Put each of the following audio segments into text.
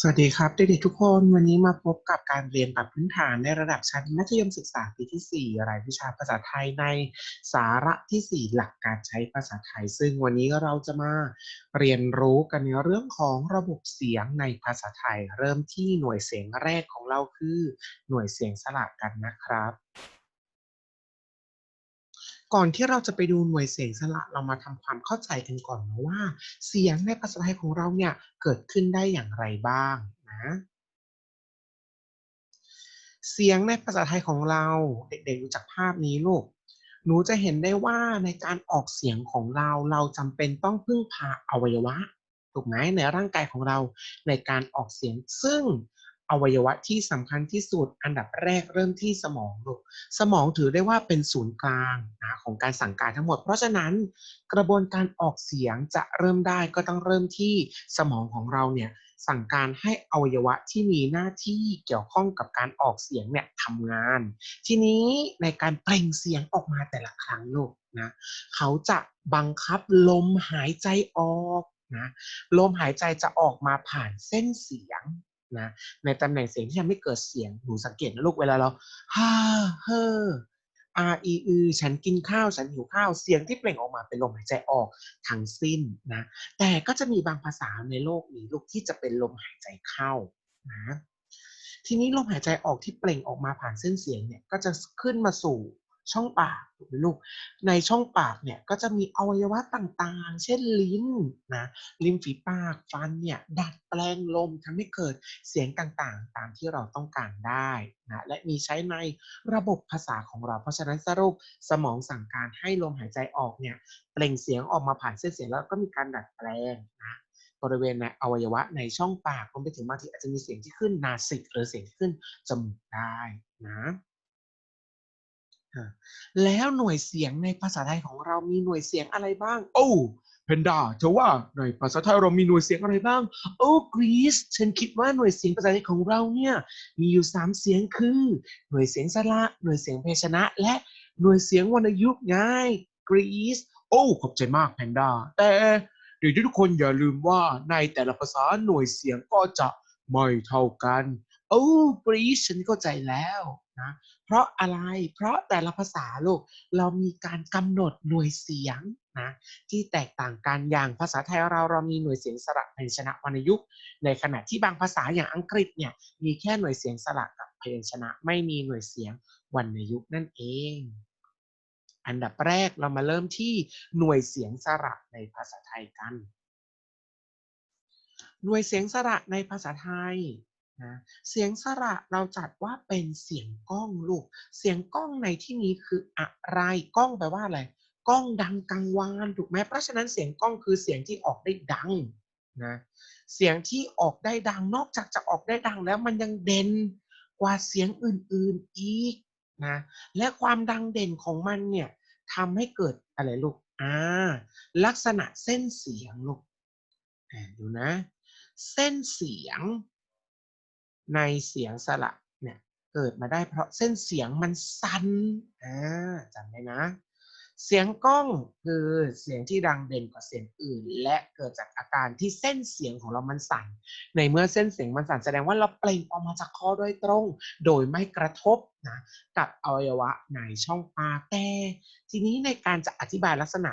สวัสดีครับเด็กๆทุกคนวันนี้มาพบกับการเรียนปรับพื้นฐานในระดับชั้นมัธยมศึกษาปีที่ 4 รายวิชาภาษาไทยในสาระที่ 4 หลักการใช้ภาษาไทย ซึ่งวันนี้เราจะมาเรียนรู้กันในเรื่องของระบบเสียงในภาษาไทย เริ่มที่หน่วยเสียงแรกของเราคือ หน่วยเสียงสระกันนะครับ ก่อนที่เราจะไปดูหน่วยเสียงสระเรามาทำความเข้าใจกันก่อนนะว่า เสียงในภาษาไทยของเราเนี่ยเกิดขึ้นได้อย่างไรบ้างนะเสียงในภาษาไทยของเราเด็กๆดูจากภาพนี้ลูกหนูจะเห็นได้ว่าในการออกเสียงของเราเราจำเป็นต้องพึ่งพาอวัยวะถูกไหมในร่างกายของเราในการออกเสียงซึ่ง อวัยวะที่สำคัญที่สุดอันดับแรกเริ่มที่สมองลูกสมองถือได้ว่าเป็นศูนย์กลางนะของการสั่งการทั้งหมด เพราะฉะนั้นกระบวนการออกเสียงจะเริ่มได้ก็ต้องเริ่มที่สมองของเราเนี่ยสั่งการให้อวัยวะที่มีหน้าที่เกี่ยวข้องกับการออกเสียงเนี่ยทำงาน ทีนี้ในการเปล่งเสียงออกมาแต่ละครั้งลูกนะเขาจะบังคับลมหายใจออกนะลมหายใจจะออกมาผ่านเส้นเสียง นะในตำแหน่งเสียงที่ทำให้เกิดเสียงหนูสังเกตนะลูกเวลาเราฮ่าเฮ่อ R E อือฉันกินข้าวฉันหิวข้าวเสียงที่เปล่งออกมาเป็นลมหายใจออกทั้งสิ้นนะแต่ก็จะมีบางภาษาในโลกนี้ลูกที่จะเป็นลมหายใจเข้านะทีนี้ลมหายใจออกที่เปล่งออกมาผ่านเส้นเสียงเนี่ยก็จะขึ้นมาสู่ ช่องปากถูกไหมลูก ในช่องปากเนี่ยก็จะมีอวัยวะต่างๆ เช่นลิ้นนะริมฝีปากฟันเนี่ยดัดแปลงลมทำให้เกิดเสียงต่างๆ ตามที่เราต้องการได้นะและมีใช้ในระบบภาษาของเรา เพราะฉะนั้นสรุปสมองสั่งการให้ลมหายใจออกเนี่ยเปล่งเสียงออกมาผ่านเส้นเสียงแล้วก็มีการดัดแปลงนะบริเวณในอวัยวะในช่องปากรวมไปถึงบางทีอาจจะมีเสียงที่ขึ้นนาสิกหรือเสียงที่ขึ้นจมูกได้นะ แล้วหน่วยเสียงในภาษาไทยของเรามีหน่วยเสียงอะไรบ้าง โอ้เพนด้าเธอว่าในภาษาไทยเรามีหน่วยเสียงอะไรบ้าง โอ้กรีซฉันคิดว่าหน่วยเสียงภาษาไทยของเราเนี่ยมีอยู่สามเสียงคือ หน่วยเสียงสระหน่วยเสียงเพชนะ และหน่วยเสียงวรรณยุกต์ไงกรีซโอ้ขอบใจมากแพนด้าแต่เดี๋ยวทุกคนอย่าลืมว่าในแต่ละภาษาหน่วยเสียงก็จะไม่เท่ากัน โอ้กรีซฉันเข้าใจแล้ว นะเพราะอะไรเพราะแต่ละภาษาลูกเรามีการกำหนดหน่วยเสียงนะที่แตกต่างกันอย่างภาษาไทยเราเรามีหน่วยเสียงสระพยัญชนะวรรณยุกต์ในขณะที่บางภาษาอย่างอังกฤษเนี่ยมีแค่หน่วยเสียงสระกับพยัญชนะไม่มีหน่วยเสียงวรรณยุกต์นั่นเอง อันดับแรกเรามาเริ่มที่หน่วยเสียงสระในภาษาไทยกัน หน่วยเสียงสระในภาษาไทย นะเสียงสระเราจัดว่าเป็นเสียงก้องลูก เสียงก้องในที่นี้คืออะไรก้องแปลว่าอะไรก้องดังกังวานถูกไหมเพราะฉะนั้นเสียงก้องคือเสียงที่ออกได้ดังนะเสียงที่ออกได้ดังนอกจากจะออกได้ดังแล้วมันยังเด่นกว่าเสียงอื่นๆอีกนะและความดังเด่นของมันเนี่ยทำให้เกิดอะไรลูกอ่าลักษณะเส้นเสียงลูกดูนะ เส้นเสียง ในเสียงสระเนี่ยเกิดมาได้เพราะเส้นเสียงมันสั่นอ่าจำได้นะ เสียงก้องคือเสียงที่ดังเด่นกว่าเสียงอื่น และเกิดจากอาการที่เส้นเสียงของเรามันสั่น ในเมื่อเส้นเสียงมันสั่นแสดงว่าเราเปล่งออกมาจากคอโดยตรง โดยไม่กระทบนะกับอวัยวะในช่องปากแต่ทีนี้ในการจะอธิบายลักษณะ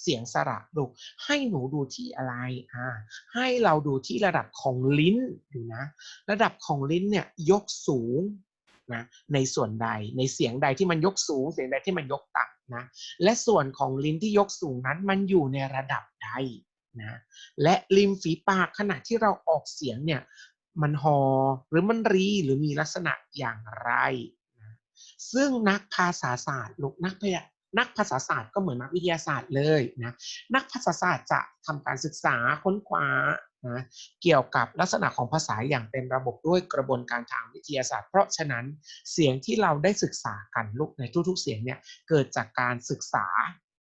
เสียงสระดูให้หนูดูที่อะไรอ่าให้เราดูที่ระดับของลิ้นดูนะ ระดับของลิ้นเนี่ยยกสูงนะในส่วนใดในเสียงใดที่มันยกสูง เสียงใดที่มันยกต่ำนะและส่วนของลิ้นที่ยกสูงนั้นมันอยู่ในระดับใดนะและริมฝีปากขณะที่เราออกเสียงเนี่ยมันหอหรือมันรีหรือมีลักษณะอย่างไรนะซึ่งนักภาษาศาสตร์ลูกนักพยา นักภาษาศาสตร์ก็เหมือนนักวิทยาศาสตร์เลยนะนักภาษาศาสตร์จะทำการศึกษาค้นคว้านะเกี่ยวกับลักษณะของภาษาอย่างเป็นระบบด้วยกระบวนการทางวิทยาศาสตร์ เพราะฉะนั้นเสียงที่เราได้ศึกษากันลูกในทุกๆ เสียงเนี่ยเกิดจากการศึกษา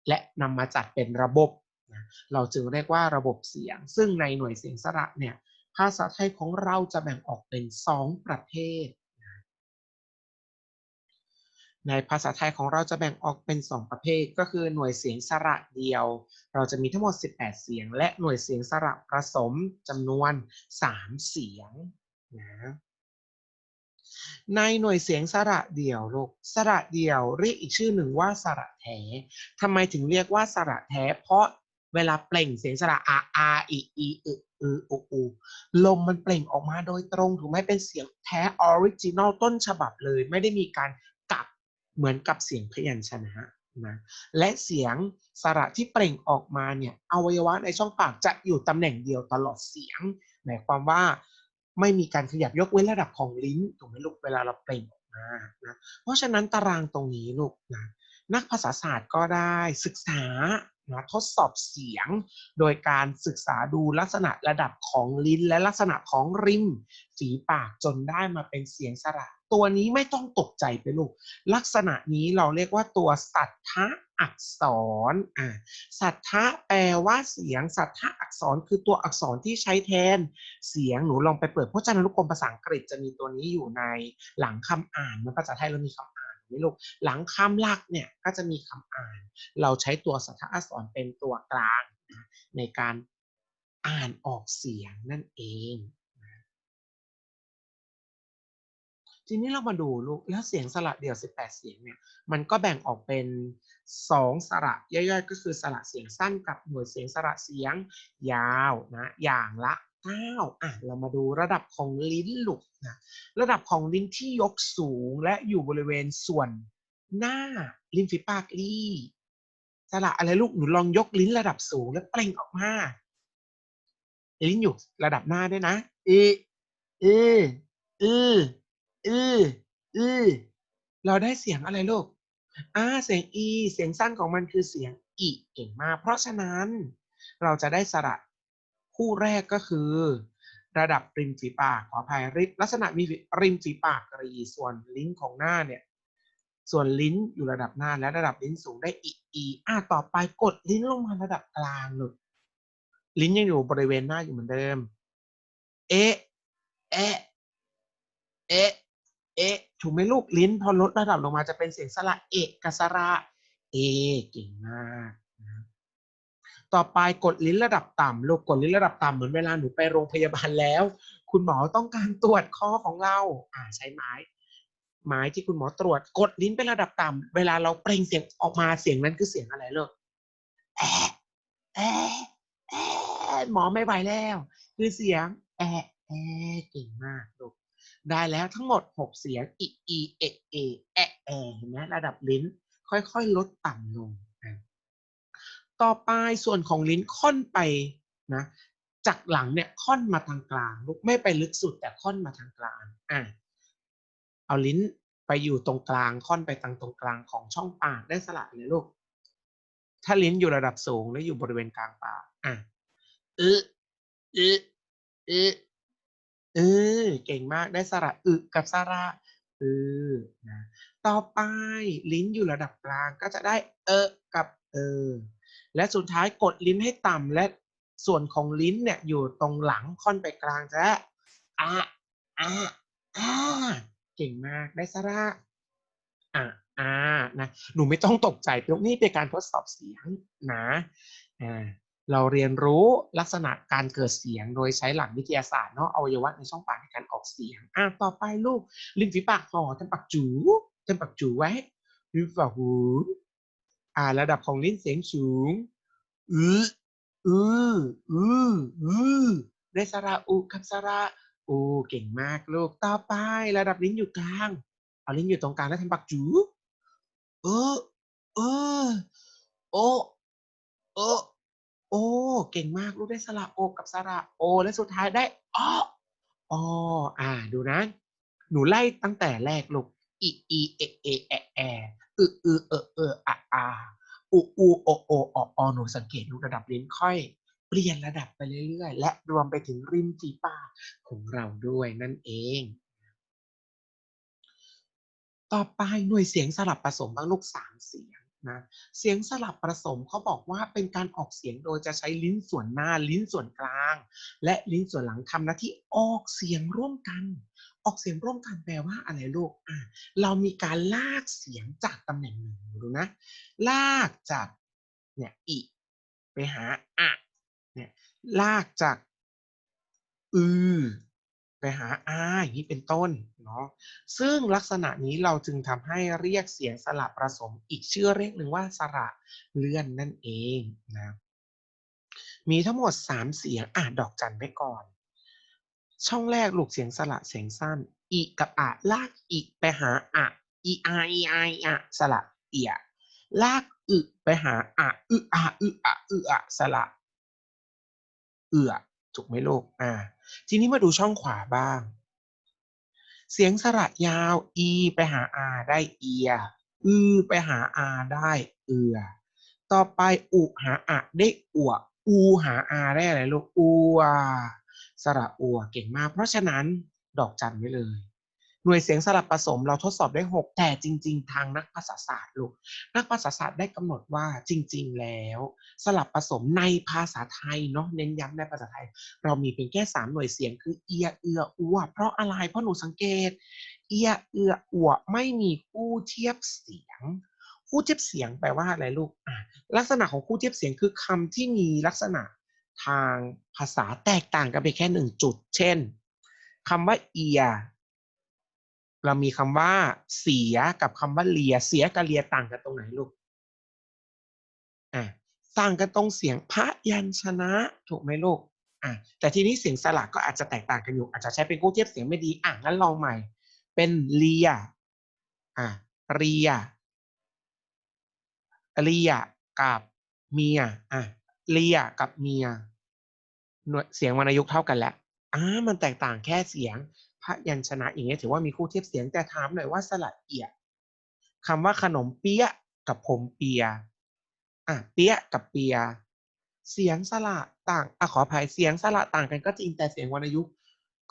และนำมาจัดเป็นระบบนะเราจึงเรียกว่าระบบเสียง ซึ่งในหน่วยเสียงสระเนี่ยภาษาไทยของเราจะแบ่งออกเป็น 2 ประเภท ในภาษาไทยของเราจะแบ่งออกเป็น 2 ประเภท ก็คือหน่วยเสียงสระเดียว เราจะมีทั้งหมด 18 เสียง และหน่วยเสียงสระผสมจำนวน 3 เสียงนะในหน่วยเสียงสระเดี่ยวลูกสระเดี่ยวเรียกอีกชื่อหนึ่งว่าสระแท้ทำไมถึงเรียกว่าสระแท้ เพราะเวลาเปล่งเสียงสระอาอาอีอีอึอืออูอูลมมันเปล่งออกมาโดยตรงถูกไหมเป็นเสียงแท้ออริจินอลต้นฉบับเลย ไม่ได้มีการ เหมือนกับเสียงพยัญชนะนะและเสียงสระที่เปล่งออกมาเนี่ยอวัยวะในช่องปากจะอยู่ตำแหน่งเดียวตลอดเสียงหมายความว่าไม่มีการขยับยกเว้นระดับของลิ้นถูกไหมลูกเวลาเราเปล่งออกมานะเพราะฉะนั้นตารางตรงนี้ลูกนะนักภาษาศาสตร์ก็ได้ศึกษานะทดสอบเสียง โดยการศึกษาดูลักษณะระดับของลิ้น และลักษณะของริม ฝีปากจนได้มาเป็นเสียงสระ ตัวนี้ไม่ต้องตกใจไปลูก ลักษณะนี้เราเรียกว่าตัวสัทธะอักษรอ่าสัทธะแปลว่าเสียง สัทธะอักษรคือตัวอักษรที่ใช้แทนเสียง หนูลองไปเปิดพจนานุกรมภาษาอังกฤษจะมีตัวนี้อยู่ในหลังคำอ่านในภาษาไทยเรามีคำอ่านไหมลูก หลังคำหลักเนี่ยก็จะมีคำอ่าน เราใช้ตัวสัทธะอักษรเป็นตัวกลาง ในการอ่านออกเสียงนั่นเอง ทีนี้เรามาดูลูกแล้วเสียงสระเดี่ยว 18 เสียงเนี่ยมันก็แบ่งออกเป็น 2 สระย่อยๆ ก็คือสระเสียงสั้นกับหน่วยเสียงสระเสียงยาวนะอย่างละ9อะเรามาดูระดับของลิ้นลูกนะระดับของลิ้นที่ยกสูงและอยู่บริเวณส่วนหน้าริมฝีปากลี่สระอะไรลูกหนูลองยกลิ้นระดับสูงแล้วเปล่งออกมาลิ้นอยู่ระดับหน้าด้วยนะเอเอเอ เอเอเราได้เสียงอะไรลูกอ่าเสียงอี เสียงสั้นของมันคือเสียงอีเก่งมาก เพราะฉะนั้นเราจะได้สระคู่แรกก็คือ ระดับริมฝีปากขออภัยริลักษณะมีริมฝีปากรีส่วนลิ้นของหน้าเนี่ยส่วนลิ้นอยู่ระดับหน้าและระดับลิ้นสูงได้อีอีอะต่อไปกดลิ้นลงมาระดับกลางลูกลิ้นยังอยู่บริเวณหน้าอยู่เหมือนเดิม เอะเอะเอะ เอะถูกไหมลูกลิ้นพอลดระดับลงมาจะเป็นเสียงสระเอกกับสระเอเก่งมากนะต่อไปกดลิ้นระดับต่ำลูกกดลิ้นระดับต่ำเหมือนเวลาหนูไปโรงพยาบาลแล้ว คุณหมอต้องการตรวจคอของเราอ่าใช้ไม้ไม้ที่คุณหมอตรวจ กดลิ้นเป็นระดับต่ำเวลาเราเปล่งเสียงออกมาเสียงนั้นคือเสียงอะไรลูกแอะแอะแอะหมอไม่ไหวแล้ว คือเสียง แอะแอะเก่งมากลูก ได้แล้วทั้งหมด 6 เสียงอีอีเอเอแอแอเห็นไหมระดับลิ้นค่อยๆ ลดต่ำลงนะต่อไปส่วนของลิ้นค่อนไปนะจากหลังเนี่ยค่อนมาทางกลางลูกไม่ไปลึกสุดแต่ค่อนมาทางกลางอะเอาลิ้นไปอยู่ตรงกลางค่อนไปทางตรงกลางของช่องปากได้สลัดเลยลูกถ้าลิ้นอยู่ระดับสูงและอยู่บริเวณกลางปากอะเออเออ เออเก่งมากได้สระอึกับสระเออนะต่อไปลิ้นอยู่ระดับกลางก็จะได้เออกับเออ และสุดท้ายกดลิ้นให้ต่ำและส่วนของลิ้นเนี่ยอยู่ตรงหลังค่อนไปกลางจะอะอะอะเก่งมากได้สระอะอ่านะหนูไม่ต้องตกใจเพราะนี่เป็นการทดสอบเสียงนะอ่า เราเรียนรู้ลักษณะการเกิดเสียงโดยใช้หลักวิทยาศาสตร์เนาะอวัยวะในช่องปากในการออกเสียงอะต่อไปลูกริมฝีปากห่อเต็มปากจูเต็มปากจูไว้ริมฝีปากหูอ่าระดับของลิ้นเสียงสูงอืออืออืออือได้สระอุกับสระอูเก่งมากลูกต่อไประดับลิ้นอยู่กลางเอาลิ้นอยู่ตรงกลางแล้วทำปากจูเออเออโอโอ โอ้เก่งมากลูกได้สระโอกับสระโอ และสุดท้ายได้อ้ออ้ออ่า ดูนะ หนูไล่ตั้งแต่แรกลูกอีอีเอเอแอแออึอึเออเอออะอาอูอูโอโอออหนูสังเกตลูกระดับลิ้นค่อย เปลี่ยนระดับไปเรื่อยๆ และรวมไปถึงริมฝีปากของเราด้วยนั่นเอง ต่อไปหน่วยเสียงสลับผสมบ้างลูกสามเสียง นะเสียงสลับผสมเขาบอกว่าเป็นการออกเสียงโดยจะใช้ลิ้นส่วนหน้า ลิ้นส่วนกลาง และลิ้นส่วนหลังทำหน้าที่ออกเสียงร่วมกัน ออกเสียงร่วมกันแปลว่าอะไรลูกอะเรามีการลากเสียงจากตำแหน่งหนึ่งดูนะ ลากจากเนี่ยอีไปหาอะเนี่ยลากจากอือ ไปหาอาอย่างนี้เป็นต้นเนาะซึ่งลักษณะนี้เราจึงทำให้เรียกเสียงสระผสมอีกชื่อเรียกหนึ่งว่าสระเลื่อนนั่นเองนะมีทั้งหมด 3 เสียงอ่านดอกจันไว้ก่อน ช่องแรกลูกเสียงสระเสียงสั้นอีกับอะลากอีไปหาอะอีออไออะสระเอียลากอึไปหาอะอึอะอึอะอึอะสระเอือ ถูกไหมลูกอ่าทีนี้มาดูช่องขวาบ้าง เสียงสระยาว e ไปหา r ได้เอียอือไปหา r ได้เอือ ต่อไปอุหาอะได้อัวอูหา r ได้อะไรลูกอัวสระอัวเก่งมาก เพราะฉะนั้นดอกจันไว้เลย หน่วยเสียงสลับผสมเราทดสอบได้ 6 แต่จริง ๆ ทางนักภาษาศาสตร์ลูกนักภาษาศาสตร์ได้กำหนดว่าจริง ๆ แล้ว สลับผสมในภาษาไทยเนาะเน้นย้ำในภาษาไทย เรามีเพียงแค่ 3 หน่วยเสียงคือเอียเอืออัวเพราะอะไรเพราะหนูสังเกต เอียเอืออัวไม่มีคู่เทียบเสียงคู่เทียบเสียงแปลว่าอะไรลูกลักษณะของคู่เทียบเสียงคือคำที่มีลักษณะทางภาษาแตกต่างกันไปแค่หนึ่งจุด เช่นคำว่าเอีย เรามีคำว่าเสียกับคำว่าเลีย เสียกับเลียต่างกันตรงไหนลูกอะต่างกันตรงเสียงพระยัญชนะ ถูกไหมลูกอะแต่ทีนี้เสียงสระก็อาจจะแตกต่างกันอยู่ อาจจะใช้เป็นคู่เทียบเสียงไม่ดีอะงั้นลองใหม่ เป็นเลียอะเรียเลียกับเมียอะเลียกับเมียหน่วยเสียงวรรณยุกต์เท่ากันแหละอ่ามันแตกต่างแค่เสียง พยัญชนะอย่างเงี้ยถือว่ามีคู่เทียบเสียงแต่ถามหน่อยว่าสระเอียคำว่าขนมเปี๊ยะกับผมเปียอะเปี๊ยะกับเปีย เสียงสระต่างอะขออภัยเสียงสระต่างกันก็จริงแต่เสียงวรรณยุกต์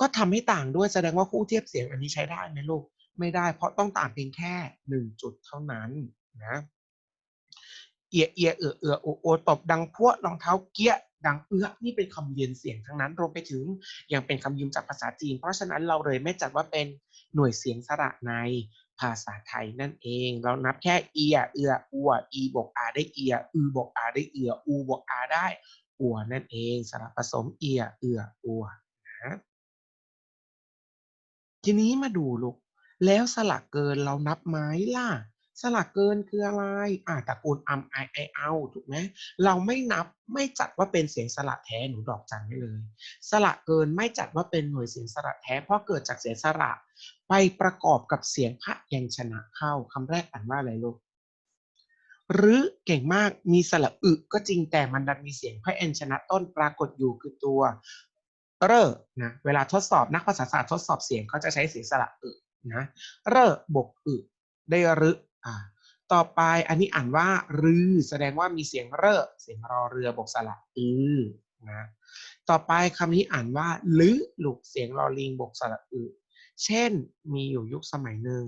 ก็ทำให้ต่างด้วยแสดงว่าคู่เทียบเสียงอันนี้ใช้ได้ไหมลูกไม่ได้เพราะต้องต่างเพียงแค่หนึ่งจุดเท่านั้นนะ อียเอียเอือเอือโอโอตบดังพวรองเท้าเกี้ยดังเอื้อนี่เป็นคำเรียนเสียงทั้งนั้น รวมไปถึงยังเป็นคำยืมจากภาษาจีน เพราะฉะนั้นเราเลยไม่จัดว่าเป็นหน่วยเสียงสระในภาษาไทยนั่นเอง เรานับแค่เอียเอืออัวอีบวกอาได้เอียอือบวกอาได้เอืออูบวกอาได้อัวนั่นเองสระผสมเอียเอืออัวนะทีนี้มาดูลูกแล้วสระเกินเรานับไหมล่ะ สระเกินคืออะไรอ่าตระกูลอัมไอไอเอาถูกไหมเราไม่นับไม่จัดว่าเป็นเสียงสระแท้หนูดอกจันไม่เลย สระเกินไม่จัดว่าเป็นหน่วยเสียงสระแท้ เพราะเกิดจากเสียงสระไปประกอบกับเสียงพระยัญชนะเข้าคำแรกอ่านว่าอะไรลูกหรือเก่งมากมีสระอึก็จริงแต่มันดันมีเสียงพยัญชนะต้นปรากฏอยู่คือตัวเรอนะเวลาทดสอบนักภาษาศาสตร์ทดสอบเสียงเขาจะใช้เสียงสระอึนะเรอบกอึได้รึ อ่าต่อไปอันนี้อ่านว่า รือแสดงว่ามีเสียงเรอเสียงรอเรือบกสระอือนะต่อไปคำนี้อ่านว่าลือลูกเสียงรอลิงบกสระอึเช่น มีอยู่ยุคสมัยหนึ่ง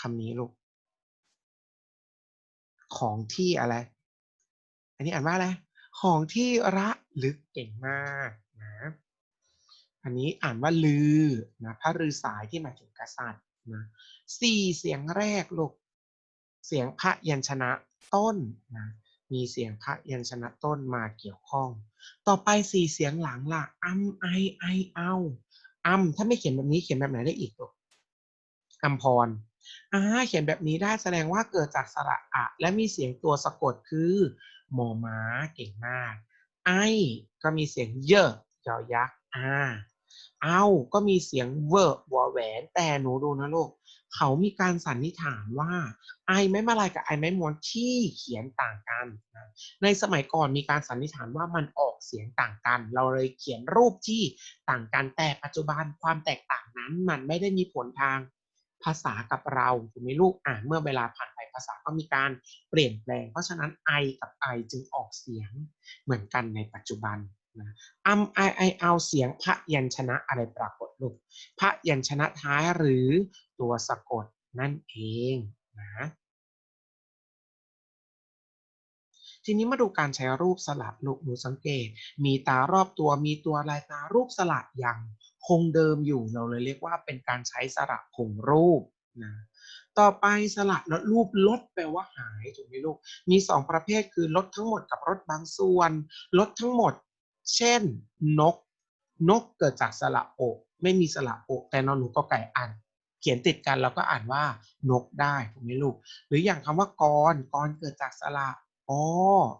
คำนี้ลูก ของที่อะไร อันนี้อ่านว่าอะไร ของที่ระลึกเก่งมากนะอันนี้อ่านว่าลือนะพระฤาษายที่หมายถึงกษัตริย์นะสี่เสียงแรกลูก เสียงพระยัญชนะต้นนะมีเสียงพระยัญชนะต้นมาเกี่ยวข้อง ต่อไปสี่เสียงหลังล่ะอัมไอไอเอาอัมถ้าไม่เขียนแบบนี้เขียนแบบไหนได้อีกลูกอัมพรอ่าเขียนแบบนี้ได้แสดงว่าเกิดจากสระอะ และมีเสียงตัวสะกดคือหมอม้าเก่งมากไอก็มีเสียงเยอะยอยักษ์อ่าเอาก็มีเสียงเวอร์วอแหวน แต่หนูดูนะลูก เขามีการสันนิษฐานว่าไอไม้มาลายกับไอไม้มวนที่เขียนต่างกันนะในสมัยก่อนมีการสันนิษฐานว่ามันออกเสียงต่างกัน เราเลยเขียนรูปที่ต่างกันแต่ปัจจุบันความแตกต่างนั้น มันไม่ได้มีผลทางภาษากับเราถูกไหมลูกอ่านเมื่อเวลาผ่านไปภาษาก็มีการเปลี่ยนแปลง เพราะฉะนั้น I กับ I จึงออกเสียงเหมือนกันในปัจจุบัน นะอัมไอไอเอาเสียงพระยัญชนะอะไรปรากฏลูกพระยัญชนะท้ายหรือตัวสะกดนั่นเองนะทีนี้มาดูการใช้รูปสระลูกหนูสังเกต มีตารอบตัวมีตัวลายตารูปสระยังคงเดิมอยู่เราเลยเรียกว่าเป็นการใช้สระคงรูปนะต่อไปสระลดรูปลดแปลว่าหายถูกไหมลูก มีสองประเภทคือลดทั้งหมดกับลดบางส่วน ลดทั้งหมด เช่น นก นกเกิดจากสระโอไม่มีสระโอแต่นอนหนูก็ไก่อ่านเขียนติดกันเราก็อ่านว่านกได้ถูกไหมลูก หรืออย่างคำว่ากรกรเกิดจากสระอ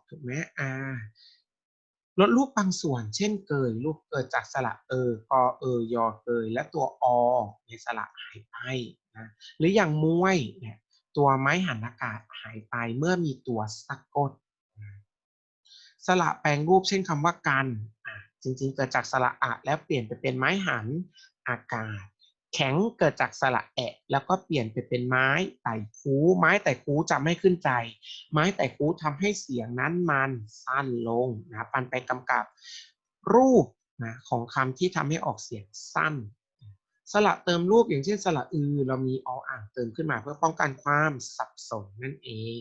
ถูกไหมอ่าลดรูปบางส่วน เช่นเกยรูปเกิดจากสระเออกอเอยอเกยและตัวอในสระหายไปนะหรืออย่างมวยเนี่ยตัวไม้หันอากาศหายไปเมื่อมีตัวสะกด สระแปลงรูปเช่นคำว่ากัน จริงๆ เกิดจากสระอะแล้วเปลี่ยนไปเป็นไม้หันอากาศ แข็งเกิดจากสระแอะ แล้วก็เปลี่ยนไปเป็นไม้ไต่คูไม้ไต่คูจะไม่ขึ้นใจ ไม้ไต่คูทำให้เสียงนั้นมันสั้นลงนะปันไปกำกับรูปนะของคำที่ทำให้ออกเสียงสั้น สระเติมรูปอย่างเช่นสระอือ เรามีออ่างเติมขึ้นมาเพื่อป้องกันความสับสนนั่นเอง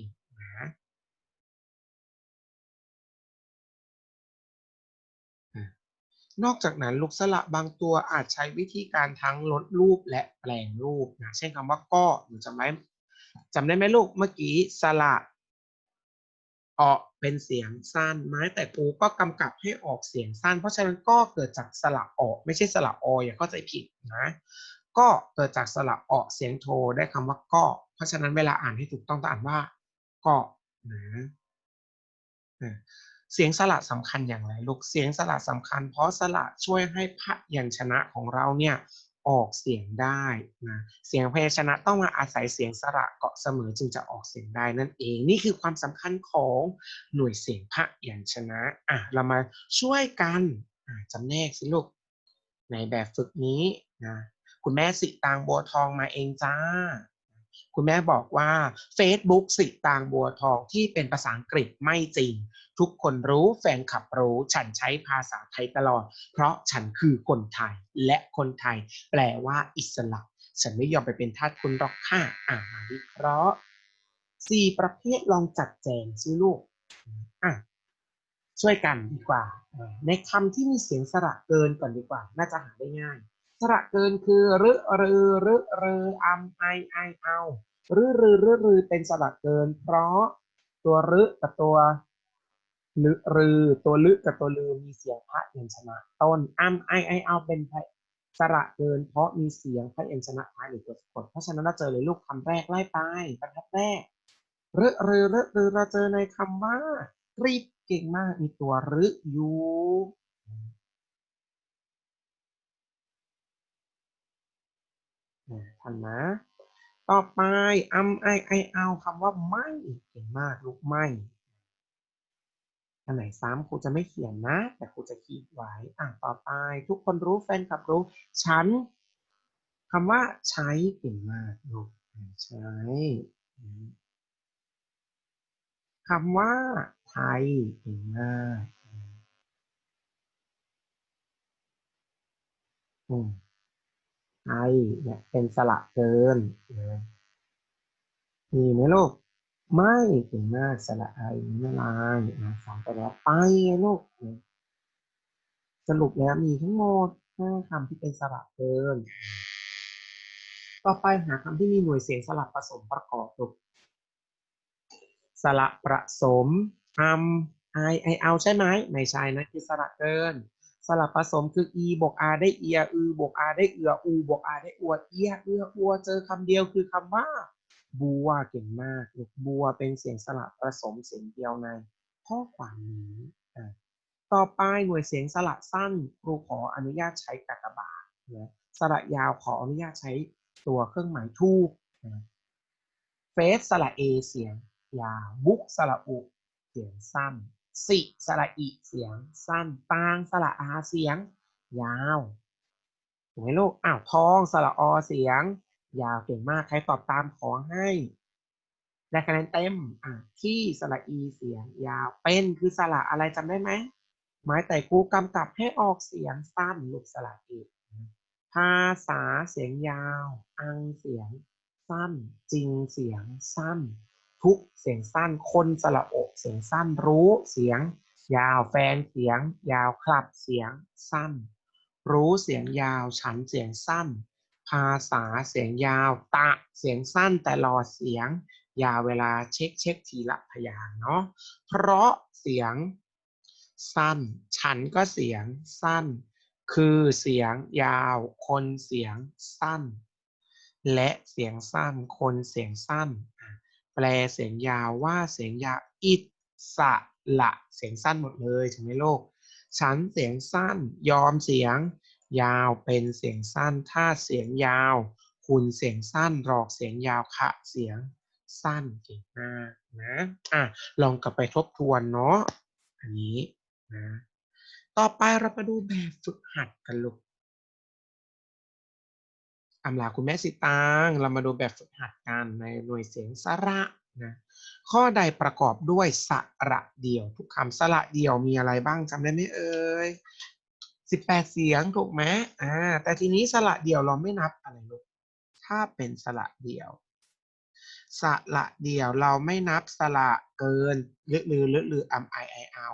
นอกจากนั้นลูกสระบางตัวอาจใช้วิธีการทั้งลดรูปและแปลงรูปนะเช่นคำว่าก็หนูจำไหมจำได้ไหมลูกเมื่อกี้สระออกเป็นเสียงสั้นไม้แต่กูก็กำกับให้ออกเสียงสั้น เพราะฉะนั้นก็เกิดจากสระออกไม่ใช่สระออย่าเข้าใจผิดนะก็เกิดจากสระออกเสียงโทได้คำว่าก็ เพราะฉะนั้นเวลาอ่านให้ถูกต้องต้องอ่านว่าก็นะ เสียงสระสำคัญอย่างไรลูกเสียงสระสำคัญ เพราะสระช่วยให้พระยัญชนะของเราเนี่ยออกเสียงได้นะเสียงพยัญชนะต้องมาอาศัยเสียงสระเกาะเสมอจึงจะออกเสียงได้นั่นเอง นี่คือความสำคัญของหน่วยเสียงพระยัญชนะอะเรามาช่วยกันอะจำแนกสิลูกในแบบฝึกนี้นะคุณแม่สิตางบัวทองมาเองจ้า คุณแม่บอกว่า Facebook สิตางบัวทองที่เป็นภาษาอังกฤษไม่จริง ทุกคนรู้แฟนคลับรู้ ฉันใช้ภาษาไทยตลอด เพราะฉันคือคนไทย และคนไทย แปลว่าอิสระ ฉันไม่ยอมไปเป็นทาสคุณหรอกค่ะอ่ามาวิเคราะห์สี่ประเภทลองจัดแจงซิลูกอะช่วยกันดีกว่า ในคำที่มีเสียงสระเกินก่อนดีกว่า น่าจะหาได้ง่าย สระเกินคือรึรือ รึรืออัมไอไอเอารึรือรึรือเป็นสระเกิน เพราะตัวรึกับตัวลึรือตัวลึกับตัวลือมีเสียงพระยัญชนะ ต้นอัมไอไอเอาเป็นสระเกิน เพราะมีเสียงพระยัญชนะท้ายหรือตัวสะกดเพราะฉะนั้นเราเจอเลยลูกคำแรกไล่ไปบรรทัดแรกรึรือรึรือเราเจอในคำว่ารีบเก่งมากมีตัวรึอยู่ ทันนะ ต่อไปอัมไอไอเอาคำว่าไม่เก่งมากลูกไม่อันไหนซ้ำครูจะไม่เขียนนะ แต่ครูจะขีดไว้อะต่อไป ทุกคนรู้แฟนคลับรู้ ฉันคำว่าใช้เก่งมากลูกใช้คำว่าไทยเก่งมากอืม ไอเนี่ยเป็นสระเกินมีไหมลูก ไม่ถึงมากสระไอไม่ลายนะสองไปแล้วไปไงลูก สรุปแล้วมีทั้งหมดห้าคำที่เป็นสระเกิน ต่อไปหาคำที่มีหน่วยเสียงสระผสมประกอบลูกสระผสมทำไอไอเอาใช่ไหมไม่ใช่นะคือสระเกิน สลับผสมคือ e บวก r ได้เอีย อือบวก r ได้เอืออูบวก r ได้อวดเอีย เอือ อัว เจอคำเดียวคือคำว่า บัวเก่งมากบัวเป็นเสียงสลับผสมเสียงเดียวในข้อความนี้ต่อไปหน่วยเสียงสระสั้นครูขออนุญาตใช้กากบาทนะสระยาวขออนุญาตใช้ตัวเครื่องหมายทูกเฟสสระเอเสียงยาวบุ๊กสระอุเสียงสั้น สิสระอีเสียงสั้นตางสระอาเสียง ยาวถูกไหมลูกอ้าวทองสระอเสียง ยาวเก่งมากใครตอบตามขอให้ได้คะแนนเต็มอะที่สระอีเสียง ยาวเป็นคือสระอะไรจำได้ไหมหมายแต่กูกำกับให้ออกเสียงสั้นลูกสระอีภาษาเสียงยาว อังเสียงสั้น จริงเสียงสั้น ทุกเสียงสั้นคนสระอกเสียงสั้นรู้เสียง ยาวแฟนเสียง ยาวคลับเสียงสั้น รู้เสียงยาวฉันเสียงสั้น ภาษาเสียงยาว ตะเสียงสั้นแต่รอเสียง ยาวเวลาเช็คเช็คทีละพยางเนาะเพราะเสียงสั้น ฉันก็เสียงสั้น คือเสียงยาว คนเสียงสั้น และเสียงสั้น คนเสียงสั้น แปลเสียงยาวว่าเสียงยาวอิสระเสียงสั้นหมดเลยถูกไหมโลกฉันเสียงสั้นยอมเสียง ยาวเป็นเสียงสั้น ถ้าเสียงยาว คุณเสียงสั้นรอกเสียงยาวค่ะเสียงสั้นเก่งมากนะอะลองกลับไปทบทวนเนาะอันนี้นะต่อไปเรามาดูแบบฝึกหัดกันลูก อำลาคุณแม่สิตางเรามาดูแบบฝึกหัดกันในหน่วยเสียงสระนะข้อใดประกอบด้วยสระเดียว ทุกคำสระเดียวมีอะไรบ้างจำได้ไหมเอ่ยสิบแปดเสียงถูกไหมอ่าแต่ทีนี้สระเดียวเราไม่นับอะไรลูกถ้าเป็นสระเดียว สระเดียวเราไม่นับสระเกินหรือหรือหรือหรืออัมไอไอเอา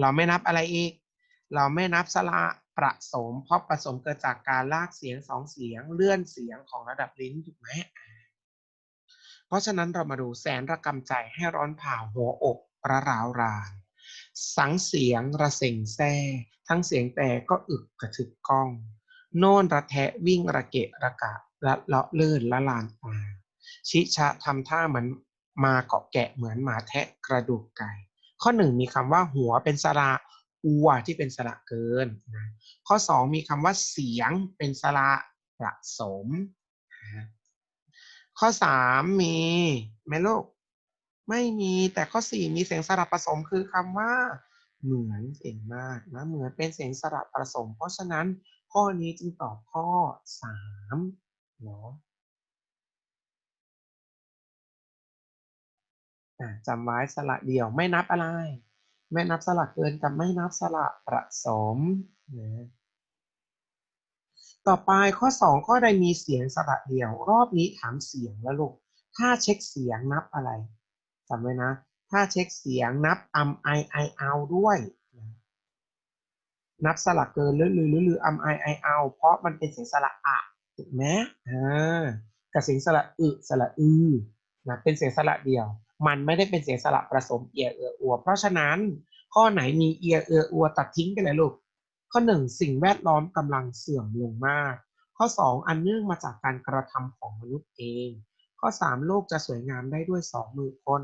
เราไม่นับอะไรอีก เราไม่นับสระ ประสม เพราะผสมเกิดจากการลากเสียงสองเสียงเลื่อนเสียงของระดับลิ้นถูกไหมเพราะฉะนั้นเรามาดูแสนระกำใจให้ร้อนผ่าหัวอกระร้าวรานสังเสียงระเซ็งแซ่ทั้งเสียงแต่ก็อึกกระทึกก้อง โน่นระแทะวิ่งระเกะระกะละเลาะลื่นละลานตาชิชะทำท่าเหมือนมาเกาะแกะเหมือนหมาแทะกระดูกไก่ ข้อหนึ่งมีคำว่าหัวเป็นสระ อัวที่เป็นสระเกิน ข้อสองมีคำว่าเสียงเป็นสระประสม ข้อสามมีไหมลูกไม่มีแต่ข้อสี่มีเสียงสระผสมคือคำว่า เหมือนเก่งมากนะเหมือนเป็นเสียงสระผสม เพราะฉะนั้นข้อนี้จึงตอบข้อสามเนาะอะจำไว้สระเดี่ยวไม่นับอะไร ไม่นับสระเกินกับไม่นับสระผสมนะต่อไปข้อ 2 ข้อใดมีเสียงสระเดียว รอบนี้ถามเสียงแล้วลูก ถ้าเช็คเสียงนับอะไรจำไว้นะ ถ้าเช็คเสียงนับอัมไอไอเอาด้วย นับสระเกินหรือหรือหรืออัมไอไอเอาเพราะมันเป็นเสียงสระอะถูกไหมอ่ากับเสียงสระอึสระอือนะเป็นเสียงสระเดียว มันไม่ได้เป็นเสียงสระผสมเอียเอืออัว เพราะฉะนั้นข้อไหนมีเอียเอืออัวตัดทิ้งไปเลยลูก ข้อหนึ่งสิ่งแวดล้อมกำลังเสื่อมลงมาก ข้อ 2 อันเนื่องมาจากการกระทำของมนุษย์เอง ข้อ 3 โลกจะสวยงามได้ด้วยสองมือคน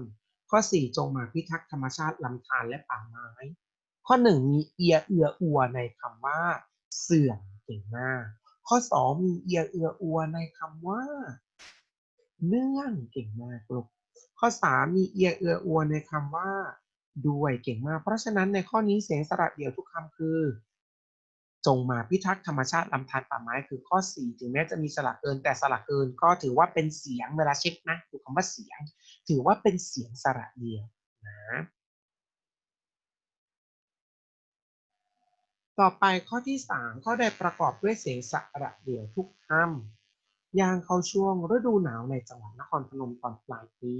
ข้อ 4 จงมาพิทักษ์ธรรมชาติลำธารและป่าไม้ ข้อ 1 มีเอียเอืออัวในคำว่า เสื่อมเก่งมาก ข้อ 2 มีเอียเอืออัวในคำว่า เนื่องเก่งมากลูก ข้อ 3 มีเอียเอืออัวในคำว่าด้วยเก่งมาก เพราะฉะนั้นในข้อนี้เสียงสระเดี่ยวทุกคำคือ จงมาพิทักษ์ธรรมชาติลำธารป่าไม้คือข้อ 4 ถึงแม้จะมีสระเกินแต่สระเกินก็ถือว่าเป็นเสียงเวลาเช็คนะดูคำว่าเสียง ถือว่าเป็นเสียงสระเดียวนะต่อไปข้อที่ 3 ข้อใดประกอบด้วยเสียงสระเดี่ยวทุกคำ ย่างเข้าช่วงฤดูหนาวในจังหวัดนครพนมตอนปลายปี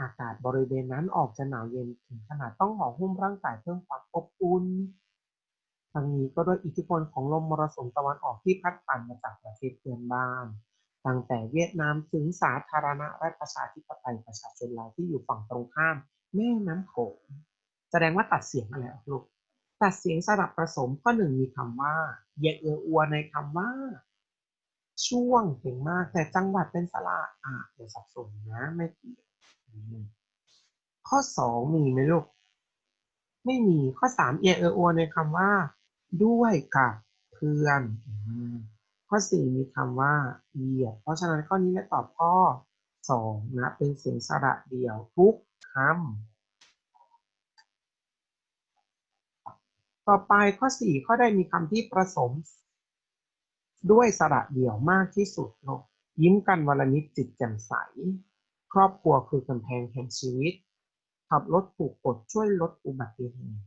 อากาศบริเวณนั้นออกจะหนาวเย็นถึงขนาดต้องห่อหุ้มร่างกายเพิ่มความอบอุ่นทั้งนี้ก็ด้วยอิทธิพลของลมมรสุมตะวันออกที่พัดผ่านมาจากประเทศเพื่อนบ้าน ตั้งแต่เวียดนามถึงสาธารณรัฐประชาธิปไตยประชาชนลาวที่อยู่ฝั่งตรงข้ามแม่น้ำโขงแสดงว่าตัดเสียงอะไรออกลูกตัดเสียงสลับผสมข้อหนึ่งมีคำว่า เยเอออัวในคำว่า ช่วงเก่งมากแต่จังหวัดเป็นสระอะอย่าสับสนนะไม่เกี่ยวข้อสองมีไหมลูก ไม่มีข้อสามเอเอออัวในคำว่า ด้วยกับเพื่อนอข้อสี่มีคำว่าเหยียดเพราะฉะนั้นข้อนี้จะตอบข้อสองนะเป็นเสียงสระเดี่ยวทุกคำต่อไปข้อสี่ข้อใดมีคำที่ผสม ด้วยสระเดี่ยวมากที่สุดเนาะยิ้มกันวันละนิดจิตแจ่มใส ครอบครัวคือกำแพงแห่งชีวิต ขับรถถูกกดช่วยลดอุบัติเหตุ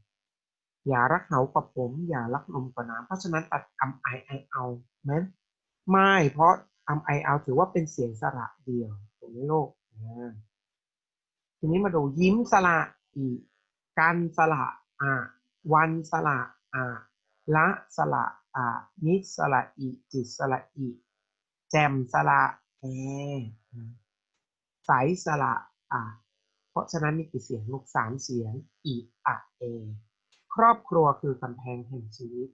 อย่ารักเหากับผม อย่ารักนมกับน้ำเพราะฉะนั้นตัดคำไอไอเอาไหมไม่เพราะคำไอเอาถือว่าเป็นเสียงสระเดียวถูกไหมลูกทีนี้มาดูยิ้มสระอีก กันสระอะวันสระอะละสระนิสระอีจิตสระอีแจมสระแอใสสระอะเพราะฉะนั้นมีกี่เสียงลูกสามเสียงอีอะเอ ครอบครัวคือกำแพงแห่งชีวิต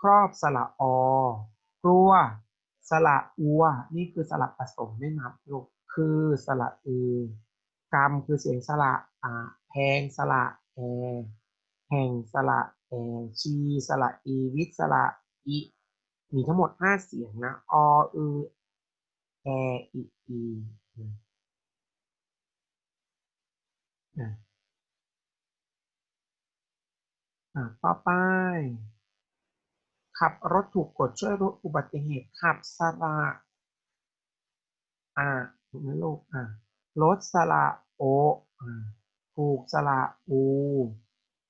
ครอบสระอครัว สระอัว นี่คือสระผสมไม่นับลูกคือสระอือกรรมคือเสียงสระอ่าแพงสระแอแห่งสระ แอชีสระอีวิสระอีมีทั้งหมดห้าเสียงนะออือแออีอีนะอ่าต่อไป ขับรถถูกกดช่วยลดอุบัติเหตุขับสระอ่าถูกไหมลูกอ่ารถสระโออ่าถูกสระอู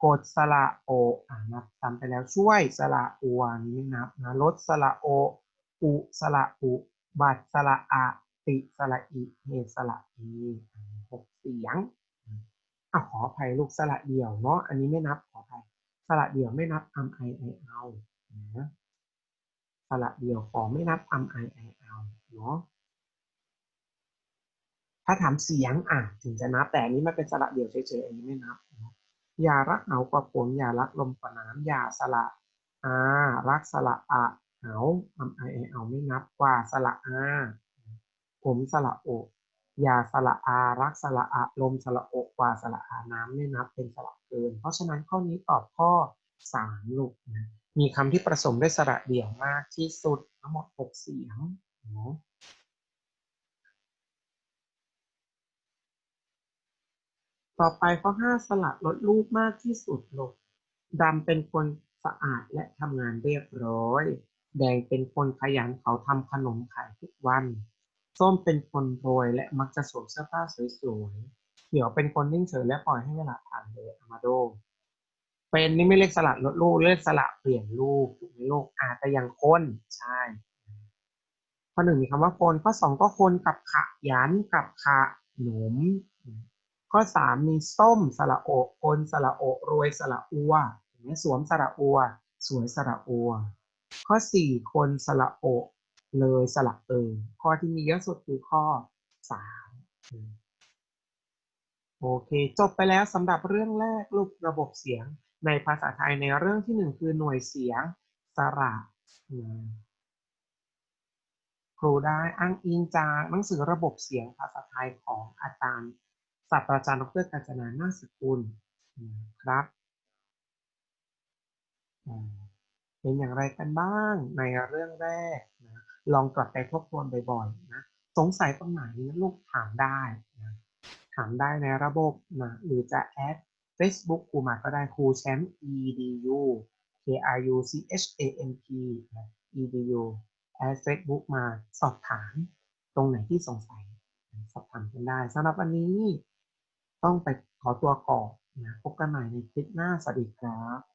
กดสระโออ่านับจำไปแล้วช่วยสระอัวนี้นับนะรถสระโอ อุสระอุ บัตรสระอะติสระอีเหสระอีหกเสียงอะขออภัยลูกสระเดี่ยวเนาะอันนี้ไม่นับขออภัยสระเดี่ยวไม่นับอัมไอไอเอานะสระเดี่ยวขอไม่นับอัมไอไอเอาเนาะถ้าถามเสียงอะถึงจะนับแต่อันนี้มันเป็นสระเดี่ยวเฉยๆอันนี้ไม่นับนะ อย่ารักเหากว่าฝนอย่ารักลมกว่าน้ำอย่าสละอารักสละอะเหาอัมไอไอเอาไม่นับกว่าสละอาผมสละโออย่าสละอารักสละอะลมสละโอกว่าสละอาน้ำไม่นับเป็นสละเกิน เพราะฉะนั้นข้อนี้ตอบข้อสามลูกนะมีคำที่ผสมด้วยสระเดี่ยวมากที่สุดทั้งหมดหกเสียงเนาะ ต่อไปข้อห้าสละลดรูปมากที่สุดลงดำเป็นคนสะอาดและทำงานเรียบร้อย แดงเป็นคนขยันเขาทำขนมขายทุกวัน ส้มเป็นคนรวยและมักจะสวมเสื้อผ้าสวยๆเขียวเป็นคนนิ่งเฉยและปล่อยให้เวลาผ่านเลยอามาโด เป็นนี่ไม่เรียกสละลดรูปเรียกสละเปลี่ยนรูปถูกไหมลูกอาจจะยังคนใช่ข้อหนึ่งมีคำว่าคนข้อสองก็คนกับขยันกับขะหนม ข้อสามมีส้มสระโอกคนสระโอรวยสระอัวเห็นไหมสวมสระอัว สวยสระอัว ข้อสี่คนสระโอเลยสระเอยข้อที่มีเยอะสุดคือข้อสามโอเค จบไปแล้วสำหรับเรื่องแรกรูประบบเสียงในภาษาไทยในเรื่องที่หนึ่งคือหน่วยเสียงสระครูได้อ้างอิงจากหนังสือระบบเสียงภาษาไทยของอาจารย์ ศาสตราจารย์ดรกาญจนานาสกุลครับ เป็นอย่างไรกันบ้างในเรื่องแรกนะลองกลับไปทบทวนบ่อยๆนะสงสัยตรงไหนลูกถามได้นะถามได้ในระบบนะหรือจะแอด Facebook ครูมาก็ได้ครูแชมป์ edu k r u c h a m p edu แอด Facebook มาสอบถามตรงไหนที่สงสัยสอบถามกันได้สำหรับวันนี้ ต้องไปขอตัวก่อนนะพบกันใหม่ในคลิปหน้าสวัสดีครับ